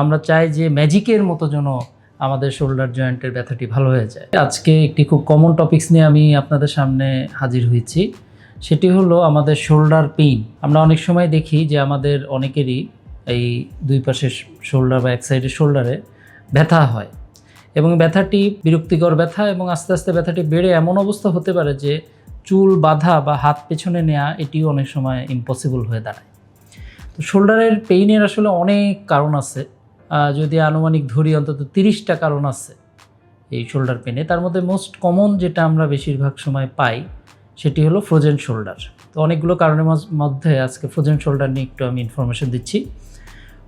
আমরা চাই যে ম্যাজিকের মতো যেন আমাদের শোল্ডার জয়েন্টের ব্যথাটি ভালো হয়ে যায়। আজকে একটি খুব কমন টপিক্স নিয়ে আমি আপনাদের সামনে হাজির হয়েছি। সেটি হলো আমাদের শোল্ডার পেইন আমরা অনেক সময় দেখি যে আমাদের অনেকেরই এই দুই পাশে শোল্ডার বা এক সাইডের শোল্ডারে ব্যথা হয়। এবং ব্যথাটি বিরক্তিকর ব্যথা এবং আস্তে আস্তে ব্যথাটি বেড়ে এমন অবস্থা হতে পারে যে চুল, বাঁধা বা হাত পেছনে নেওয়া এটিও অনেক সময় ইম্পসিবল হয়ে দাঁড়ায়। তো শোল্ডারের পেইনের আসলে অনেক কারণ আছে। যদি আনুমানিক ধরি অন্তত তিরিশটা কারণ আছে এই শোল্ডার পেনে তার মধ্যে মোস্ট কমন যেটা আমরা বেশিরভাগ সময় পাই, সেটি হলো ফ্রোজেন শোল্ডার তো অনেকগুলো কারণের মধ্যে আজকে ফ্রোজেন শোল্ডার নিয়ে একটু আমি ইনফরমেশন দিচ্ছি।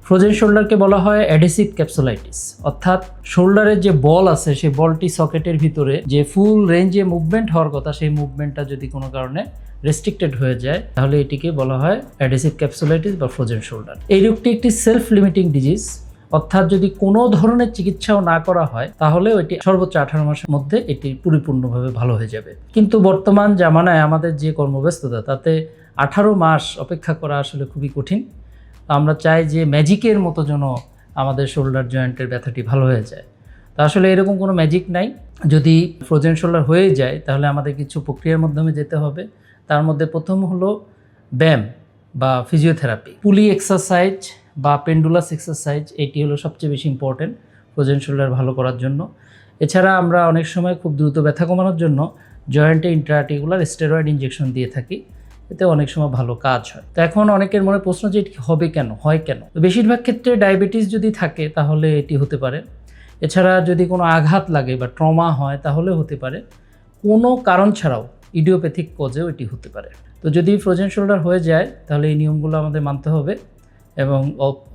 ফ্রোজেন শোল্ডারকে বলা হয় অ্যাডেসিভ ক্যাপসুলাইটিস অর্থাৎ শোল্ডারের যে বল আছে, সেই বলটি সকেটের ভিতরে যে ফুল রেঞ্জে মুভমেন্ট হওয়ার কথা, সেই মুভমেন্টটা যদি কোনো কারণে রেস্ট্রিক্টেড হয়ে যায়, তাহলে এটিকে বলা হয় অ্যাডেসিভ ক্যাপসুলাইটিস বা ফ্রোজেন শোল্ডার এই রোগটি একটি সেলফ লিমিটিং ডিজিজ অর্থাৎ যদি কোনো ধরনের চিকিৎসাও না করা হয়, তাহলে এটি সর্বোচ্চ আঠারো মাসের মধ্যে এটি পরিপূর্ণভাবে ভালো হয়ে যাবে। কিন্তু বর্তমান জামানায় আমাদের যে কর্মব্যস্ততা, তাতে আঠারো মাস অপেক্ষা করা আসলে খুবই কঠিন। আমরা চাই যে ম্যাজিকের মতো যেন আমাদের শোল্ডার জয়েন্টের ব্যথাটি ভালো হয়ে যায়। তো আসলে এরকম কোনো ম্যাজিক নাই। যদি ফ্রোজেন শোল্ডার হয়ে যায়, তাহলে আমাদের কিছু প্রক্রিয়ার মাধ্যমে যেতে হবে। তার মধ্যে প্রথম হলো ব্যায়াম বা ফিজিওথেরাপি। পুলি এক্সারসাইজ বা পেন্ডুলাস এক্সারসাইজ এটি হলো সবচেয়ে বেশি ইম্পর্টেন্ট ফ্রোজেন শোল্ডার ভালো করার জন্য। এছাড়া আমরা অনেক সময় খুব দ্রুত ব্যথা কমানোর জন্য জয়েন্টে ইন্ট্রাটিকুলার স্টেরয়েড ইঞ্জেকশন দিয়ে থাকি। এতে অনেক সময় ভালো কাজ হয়। তো এখন অনেকের মনে প্রশ্ন যে, এটি হবে কেন? হয় কেন? বেশিরভাগ ক্ষেত্রে ডায়াবেটিস যদি থাকে, তাহলে এটি হতে পারে। এছাড়া যদি কোনো আঘাত লাগে বা ট্রমা হয়, তাহলে হতে পারে। কোনো কারণ ছাড়াও ইডিওপ্যাথিক কজেও এটি হতে পারে। তো যদি ফ্রোজেন শোল্ডার হয়ে যায়, তাহলে এই নিয়মগুলো আমাদের মানতে হবে। এবং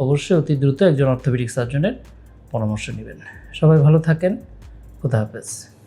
অবশ্যই অতি দ্রুত একজন অর্থোপেডিক সার্জনের পরামর্শ নেবেন। সবাই ভালো থাকেন। খুদা হাফেজ।